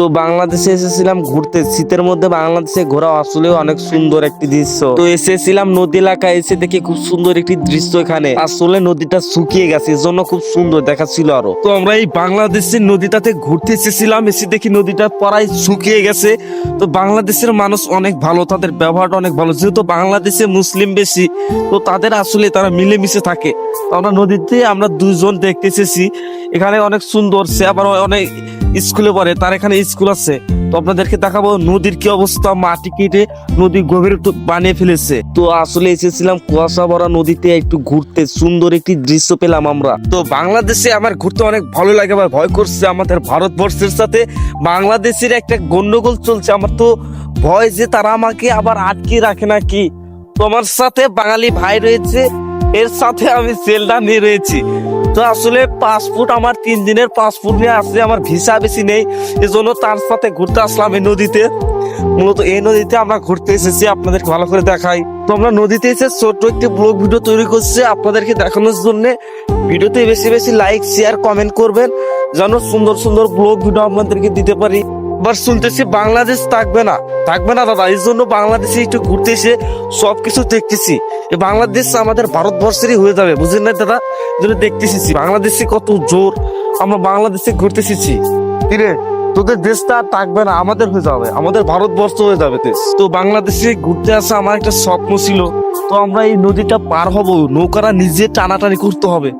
তো বাংলাদেশে এসেছিলাম ঘুরতে। শীতের মধ্যে বাংলাদেশে ঘোরা আসলেও অনেক সুন্দর একটি দৃশ্য। তো এসেছিলাম নদী এলাকায়, এসে দেখি খুব সুন্দর একটি দৃশ্য এখানে। আসলে নদীটা শুকিয়ে গেছে এর জন্য খুব সুন্দর দেখাচ্ছিল আরও। তো আমরা এই বাংলাদেশের নদীটাতে ঘুরতে এসেছিলাম, এসে দেখি নদীটা প্রায় শুকিয়ে গেছে। তো বাংলাদেশের মানুষ অনেক ভালো, তাদের ব্যবহারটা অনেক ভালো। যেহেতু বাংলাদেশে মুসলিম বেশি, তো তাদের আসলে তারা মিলেমিশে থাকে। আমরা নদীতে আমরা দুজন দেখতে এসেছি। এখানে অনেক সুন্দর সে আবার অনেক স্কুলে পড়ে, তার এখানে স্কুল আছে। তো আপনাদেরকে দেখাবো নদীর কি অবস্থা, মাটি কেটে নদী গভীর তো বানিয়ে ফেলেছে। তো আসলে এসেছিলাম কুয়াশা ভরা নদীতে একটু ঘুরতে, সুন্দর একটি দৃশ্য পেলাম আমরা। তো বাংলাদেশে আমার ঘুরতে অনেক ভালো লাগে আবার ভয় করছে আমাদের ভারতবর্ষের সাথে। বাংলাদেশের একটা গন্ডগোল চলছে, আমার তো ভয় যে তারা আমাকে আবার আটকে রাখে নাকি। তোমার সাথে বাঙালি ভাই রয়েছে এর সাথে আমি সেলটা নিয়ে রয়েছি। তো আসলে পাসপোর্ট আমার তিন দিনের পাসপোর্ট নিয়ে আসলে আমার ভিসা বেশি নেই। এজন্য তার সাথে ঘুরতে আসলাম এই নদীতে। মূলত এই নদীতে আমরা ঘুরতে এসেছি, আপনাদেরকে ভালো করে দেখাই। তো আমরা নদীতে এসে ছোট্ট একটি ব্লগ ভিডিও তৈরি করছি আপনাদেরকে দেখানোর জন্য। ভিডিওতে বেশি বেশি লাইক শেয়ার কমেন্ট করবেন, যেন সুন্দর সুন্দর ব্লগ ভিডিও আপনাদেরকে দিতে পারি। এবার শুনতেছি বাংলাদেশ থাকবে না। থাকবে না দাদা, এই জন্য বাংলাদেশে একটু ঘুরতে এসে সবকিছু দেখতেছি। বাংলাদেশ আমাদের ভারতবর্ষেরই হয়ে যাবে, বুঝলেন না দাদা? যেটা এসেছি বাংলাদেশে কত জোর আমরা বাংলাদেশে ঘুরতে এসেছি কিরে তোদের দেশটা আর থাকবে না, আমাদের হয়ে যাবে, আমাদের ভারতবর্ষ হয়ে যাবে দেশ। তো বাংলাদেশে ঘুরতে আসা আমার একটা স্বপ্ন ছিল, তো আমরা এই নদীটা পার হব নৌকারা নিজে টানাটানি করতে হবে।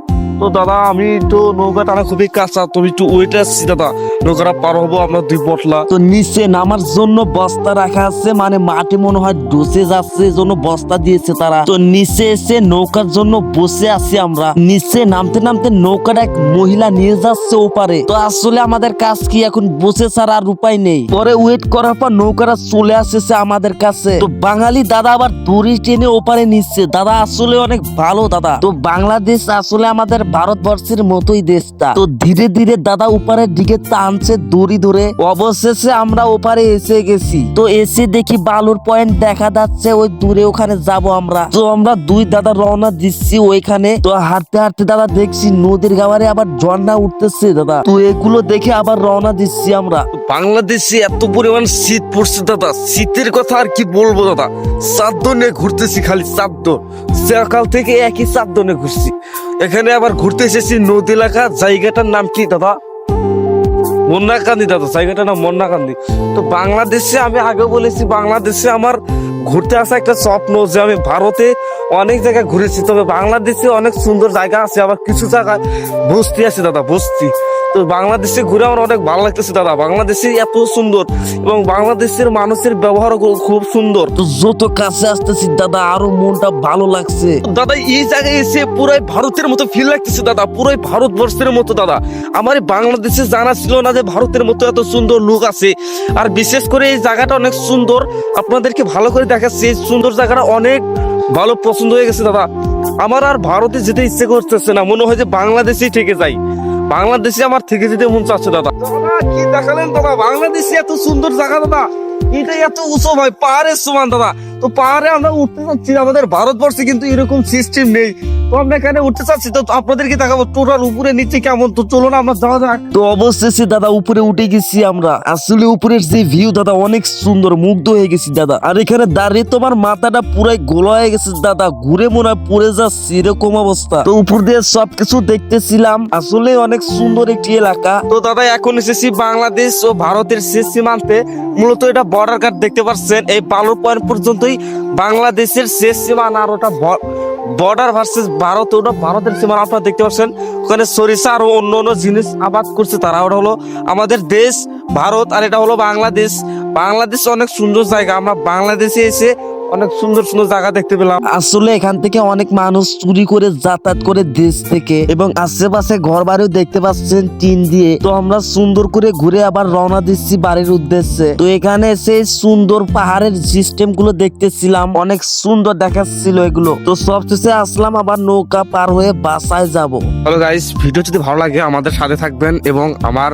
তো দাদা, আমি তো নৌকা টানা খুবই কাঁচা তুমি একটু ওয়েটে আসছি দাদা। নৌকাটা পার হব আমরা দুই পটলা। তো নিচে নামার জন্য বস্তা রাখা আছে মানে মাটি মনে হয় ডসে যাচ্ছে জন্য বস্তা দিয়েছে তারা। তো নিচে এসে নৌকার জন্য বসে আছি আমরা। নিচে নামতে নামতে নৌকাটা এক মহিলা নিয়ে যাচ্ছে ওপারে। তো আসলে আমাদের কাজ কি, এখন বসে ছাড়া আর উপায় নেই। পরে ওয়েট করার পর নৌকাটা চলে আসেছে আমাদের কাছে। তো বাঙালি দাদা আবার দড়ি টেনে ওপারে নিচ্ছে। দাদা আসলে অনেক ভালো দাদা। তো বাংলাদেশ আসলে আমাদের ভারতবর্ষের মতোই দেশটা। তো ধীরে ধীরে দাদা ওপারের দিকে টানছে দড়ি ধরে। অবশেষে আমরা ওপারে এসে গেছি। তো এসে দেখি বালুর পয়েন্ট দেখা যাচ্ছে, ওই দূরে ওখানে যাব আমরা। তো আমরা দুই দাদা রওনা দিচ্ছি ওইখানে। তো হাঁটতে হাঁটতে দাদা দেখছি নদীর গাওয়ারে আবার ঝর্ণা উঠতেছে দাদা। তো এগুলো দেখে আবার রওনা দিচ্ছি আমরা। বাংলাদেশে এত পরিমাণ শীত পড়ছে দাদা। শীতের কথা আর কি বলব দাদা? চাদ্দ নিয়ে ঘুরতেছি খালি চাদ্দ সকাল থেকে একই চাদ্দ দনে ঘুরছি। এখানে আবার ঘুরতে এসেছি নদী এলাকা। জায়গাটার নাম কি দাদা? মন্নাকান্দি দাদা। জায়গাটার নাম মন্নাকান্দি তো বাংলাদেশে আমি আগে বলেছি, বাংলাদেশে আমার ঘুরতে আসা একটা স্বপ্ন যে আমি ভারতে অনেক জায়গায় ঘুরেছি তবে বাংলাদেশে অনেক সুন্দর জায়গা আছে আবার কিছু জায়গায় বস্তি আছে দাদা বস্তি তো বাংলাদেশে ঘুরে আমার অনেক ভালো লাগতেছে দাদা বাংলাদেশে এত সুন্দর এবং বাংলাদেশের মানুষের ব্যবহার খুব সুন্দর। তো যত কাছে আসতেছি দাদা আরও মনটা ভালো লাগছে। দাদা এই জায়গায় এসে পুরাই ভারতের মতো ফিল লাগতেছে দাদা পুরাই ভারতবর্ষের মতো দাদা। আমার এই বাংলাদেশে জানা ছিল না যে ভারতের মতো এত সুন্দর লোক আছে আর বিশেষ করে এই জায়গাটা অনেক সুন্দর। আপনাদেরকে ভালো করে দেখাচ্ছি সেই সুন্দর জায়গাটা অনেক ভালো পছন্দ হয়ে গেছে, দাদা। আমার আর ভারতে যেতে ইচ্ছে করতেছে না। মনে হয় যে বাংলাদেশেই থেকে যাই। বাংলাদেশে আমার থেকে যেতে মন চাচ্ছে দাদা, কি দেখালেন, দাদা? বাংলাদেশে এত সুন্দর জায়গা, দাদা। এটা এত উঁচু, ভাই, পাহাড়ের সমান, দাদা। তো পাহাড়ে আমরা উঠতে চাচ্ছি আমাদের ভারতবর্ষে কিন্তু এরকম সিস্টেম নেই। তো আমরা এখানে উঠতে চাচ্ছি তো আপনাদেরকে দেখাবো টোটাল উপরে নিচে কেমন? তো চলুন আমরা যাওয়া যাক। তো অবশেষে দাদা উপরে উঠে গেছি আমরা। আসলে উপরের যে ভিউ দাদা অনেক সুন্দর মুগ্ধ হয়ে গেছি দাদা। আর এখানে দাঁড়িয়ে তোমার মাথাটা পুরাই গোলা হয়ে গেছে দাদা। ঘুরে মনে হয় পড়ে যাচ্ছে এরকম অবস্থা। তো উপর দিয়ে সবকিছু দেখতেছিলাম। আসলে অনেক সুন্দর একটি এলাকা। তো দাদা এখন এসেছি বাংলাদেশ ও ভারতের শেষ সীমান্তে মূলত এটা বর্ডার গার্ড দেখতে পাচ্ছেন এই বালুর পয়েন্ট পর্যন্তই বাংলাদেশের শেষ সীমানা আর ওটা বর্ডার ভার্সেস ভারত, ওটা ভারতের সীমানা আপনারা দেখতে পাচ্ছেন। ওখানে সরিষা আর অন্য অন্য জিনিস আবাদ করছে তারা। ওটা হলো আমাদের দেশ, ভারত, আর এটা হলো বাংলাদেশ। বাংলাদেশ অনেক সুন্দর জায়গা। আমরা বাংলাদেশে এসে অনেক সুন্দর সুন্দর জায়গা দেখতে পেলাম। আসলে এখান থেকে অনেক মানুষ চুরি করে যাতায়াত করে দেশ থেকে এবং আশেপাশে ঘর বাড়িও দেখতে পাচ্ছেন টিন দিয়ে। তো আমরা সুন্দর করে ঘুরে আবার রওনা দিচ্ছি বাড়ির উদ্দেশ্যে। তো এখানে সেই সুন্দর পাহাড়ের সিস্টেমগুলো দেখতেছিলাম। অনেক সুন্দর দেখাচ্ছিল এগুলো। তো সবশেষে আসলাম আবার নৌকা পার হয়ে বাসায় যাব। হ্যালো গাইস ভিডিও যদি ভালো লাগে আমাদের সাথে থাকবেন এবং আমার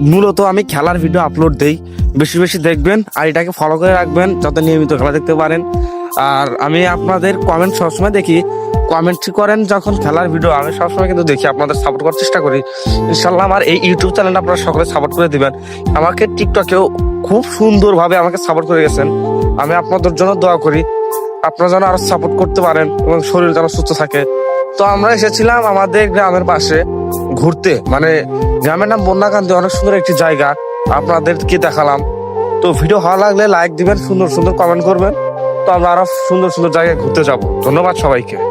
মূলত আমি খেলার ভিডিও আপলোড দেই। বেশি বেশি দেখবেন, আর এটাকে ফলো করে রাখবেন, যাতে নিয়মিত খেলা দেখতে পারেন। আর আমি আপনাদের কমেন্ট সবসময় দেখি। কমেন্ট করেন যখন খেলার ভিডিও আমি সবসময় কিন্তু দেখি, আপনাদের সাপোর্ট করার চেষ্টা করি। ইনশাল্লাহ আমার এই ইউটিউব চ্যানেলটা আপনারা সকলে সাপোর্ট করে দিবেন। আমাকে টিকটকেও খুব সুন্দরভাবে আমাকে সাপোর্ট করে গেছেন। আমি আপনাদের জন্য দোয়া করি। আপনারা যেন আরও সাপোর্ট করতে পারেন এবং শরীর যেন সুস্থ থাকে। তো আমরা এসেছিলাম আমাদের গ্রামের পাশে। ঘুরতে। মানে গ্রামের নাম বন্যাকান্তি, অনেক সুন্দর একটি জায়গা। আপনাদেরকে দেখালাম। তো ভিডিও ভালো লাগলে লাইক দিবেন, সুন্দর সুন্দর কমেন্ট করবেন। তো আমরা আরও সুন্দর সুন্দর জায়গায় ঘুরতে যাব। ধন্যবাদ সবাইকে।